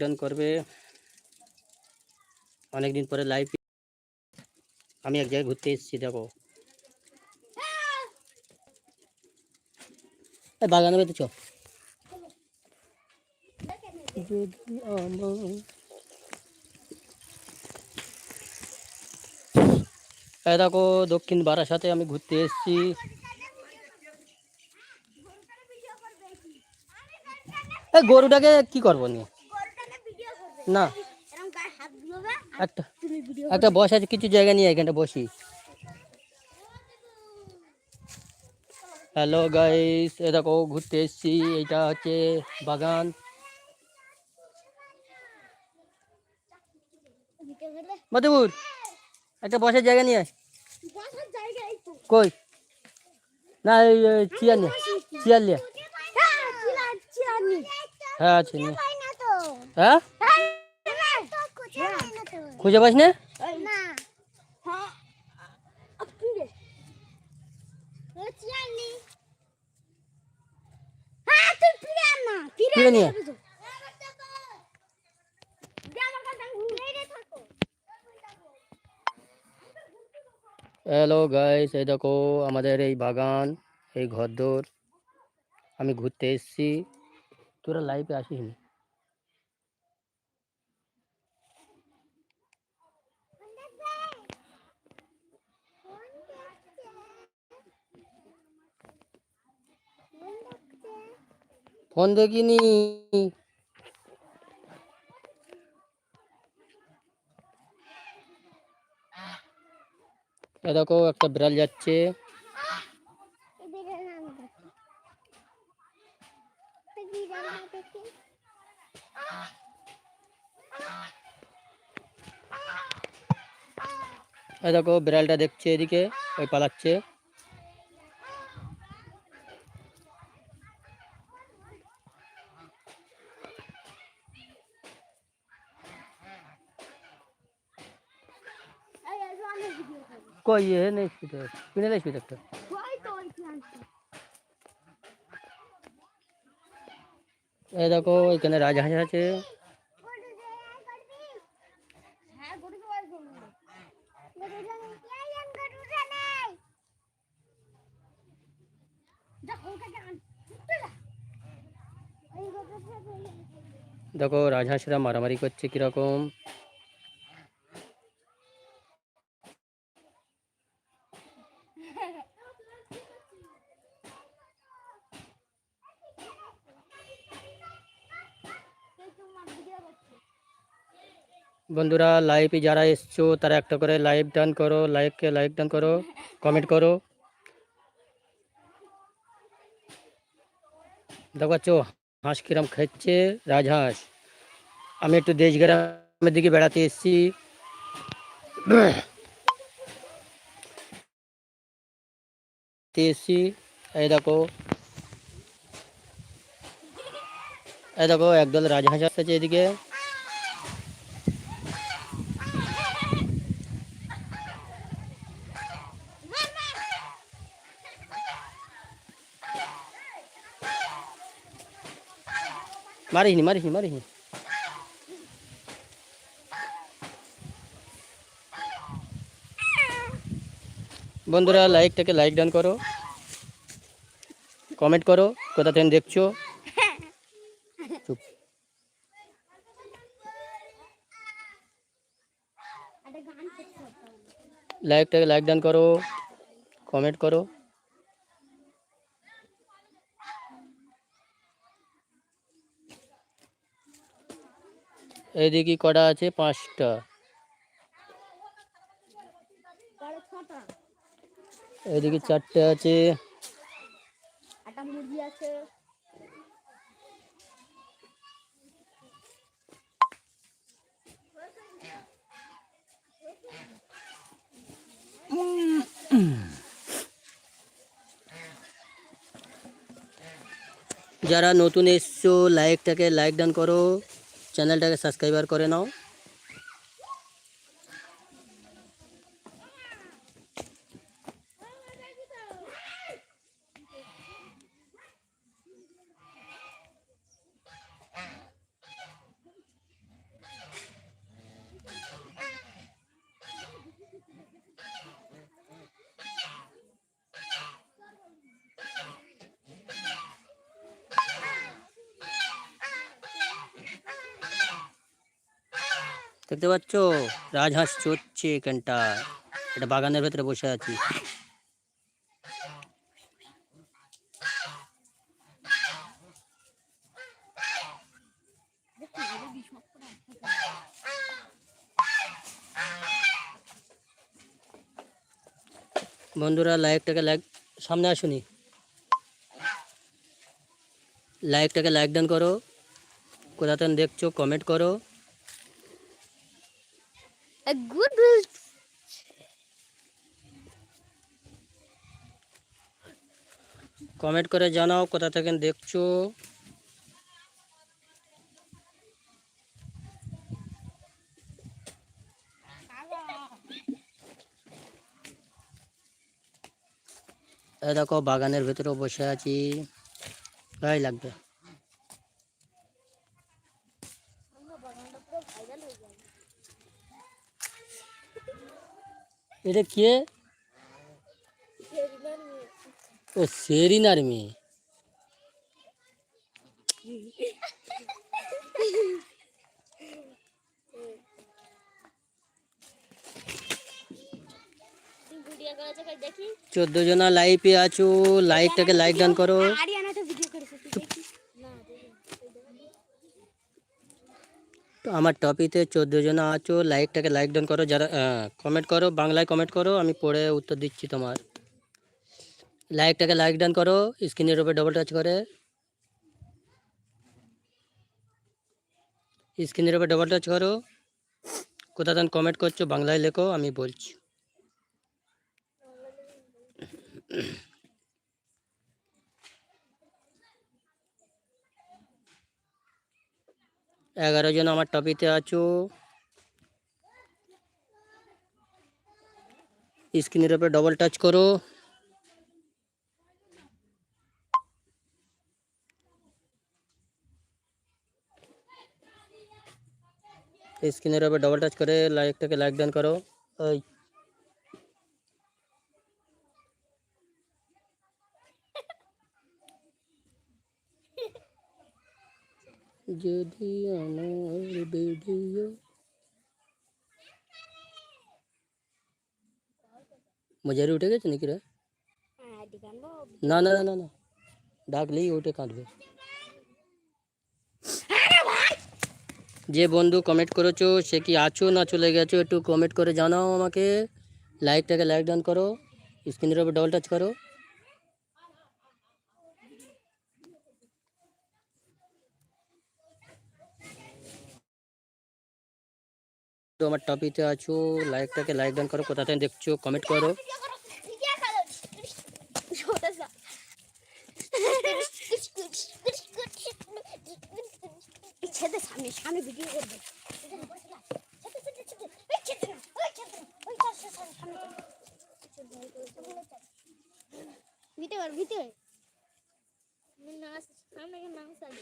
ডান করবে। অনেকদিন পরে লাইভ আমি এক জায়গায় ঘুরতে এসেছি, দেখো। বাগানে বেঁধেছ দেখো, দক্ষিণ বারাসাতে আমি ঘুরতে এসেছি। গরুটাকে কি করব নিয়ে? না। একটা একটা বস আছে কিছু জায়গা নিয়ে এখানটা বসি। হ্যালো গাইস এ দেখো ঘুরতে এসেছি এইটা হচ্ছে বাগান। মধুপুর একটা বসার জায়গা নিয়ে। কই? না চেয়ার নিয়ে চেয়ার নিয়ে হ্যাঁ আছে নিয়ে হ্যাঁ? খুঁজে পাস না ফিরে নিয়ে আয়। হ্যালো গাইস এই দেখো আমাদের এই বাগান এই ঘরদোর আমি ঘুরতে এসেছি তোরা লাইভে আসিস নি ফোন দেখিনি এ দেখো, একটা বিড়াল যাচ্ছে। এই দেখো, বিড়ালটা দেখছে এদিকে, ওই পালাচ্ছে। কই, এ নেই স্পিডার কিনে দেয় স্পিডারটা এই দেখো, এখানে রাজহাঁস আছে। দেখো, রাজহাঁসরা মারামারি করছে কীরকম। বন্ধুরা লাইভে যারা এসছো, তারা একটা করে লাইভ ডান করো লাইভকে লাইক ডান করো কমেন্ট করো। দেখো পাচ্ছ হাঁস কিরম খাচ্ছে, রাজহাঁস। আমি একটু দেশ গ্রামের দিকে বেড়াতে এসেছি। এসেছি, এই দেখো। এই দেখো, একদল রাজহাঁস আসছে এদিকে। মারিসনি মারিসনি মারিসনি বন্ধুরা লাইকটাকে লাইক ডান করো। কমেন্ট করো, কোথা থেকে দেখছ? চুপ লাইকটাকে লাইক ডান করো কমেন্ট করো। এদিকে কটা আছে? পাঁচটা। এদিকে চারটে আছে। আছে। যারা নতুন এসছো লাইকটাকে লাইক ডান করো। চ্যানেলটাকে সাবস্ক্রাইবার করে নাও। দেখতে পাচ্ছ? রাজহাঁস চড়ছে এখানটা। এটা বাগানের ভেতরে বসে আছি। বন্ধুরা, লাইকটাকে লাইক, সামনে আসুনি। লাইকটাকে লাইক ডান করো। কোথা থেকে দেখছ, কমেন্ট করো। A good কমেন্ট করে জানাও কোথা থেকে দেখছ। দেখো বাগানের ভেতরেও বসে আছি। ভাই লাগবে। এটা কে? ও সেরিনার মেয়ে চোদ্দ জনা লাইভে আছো লাইকটাকে লাইক ডান করো আরিয়ানাতে ভিডিও করেছে তুই দেখি না আমার টপিতে চোদ্দ জন আছো লাইকটাকে লাইক ডান করো, যারা কমেন্ট করো, বাংলায় কমেন্ট করো, আমি পড়ে উত্তর দিচ্ছি তোমার। লাইকটাকে লাইক ডান করো স্ক্রিনের উপরে ডবল টাচ করে। স্ক্রিনের উপরে ডবল টাচ করো। কোথা থেকে কমেন্ট করছ, বাংলায় লেখো, আমি বলছি। এগারো জন আমার টপিতে আছো স্ক্রিনের উপরে ডবল টাচ করো স্ক্রিনের উপরে ডবল টাচ করে লাইকটাকে লাইক ডান করো ওই যদি আমার ভিডিও মজারি উঠে গেছে নাকি রে হ্যাঁ দিগানো না না না না না ডাকলেই উঠে কাঁদবে যে বন্ধু কমেন্ট করেছ সে কি আছো না চলে গেছো একটু কমেন্ট করে জানাও আমাকে। লাইকটাকে লাইক ডান করো স্ক্রিনের উপর ডবল টাচ করো আমার টপিতে আছো লাইকটাকে লাইক ডান করো কোথা থেকে দেখছ কমেন্ট করো। ভিতরে ভিতরে। না সামনে মাংস সামনে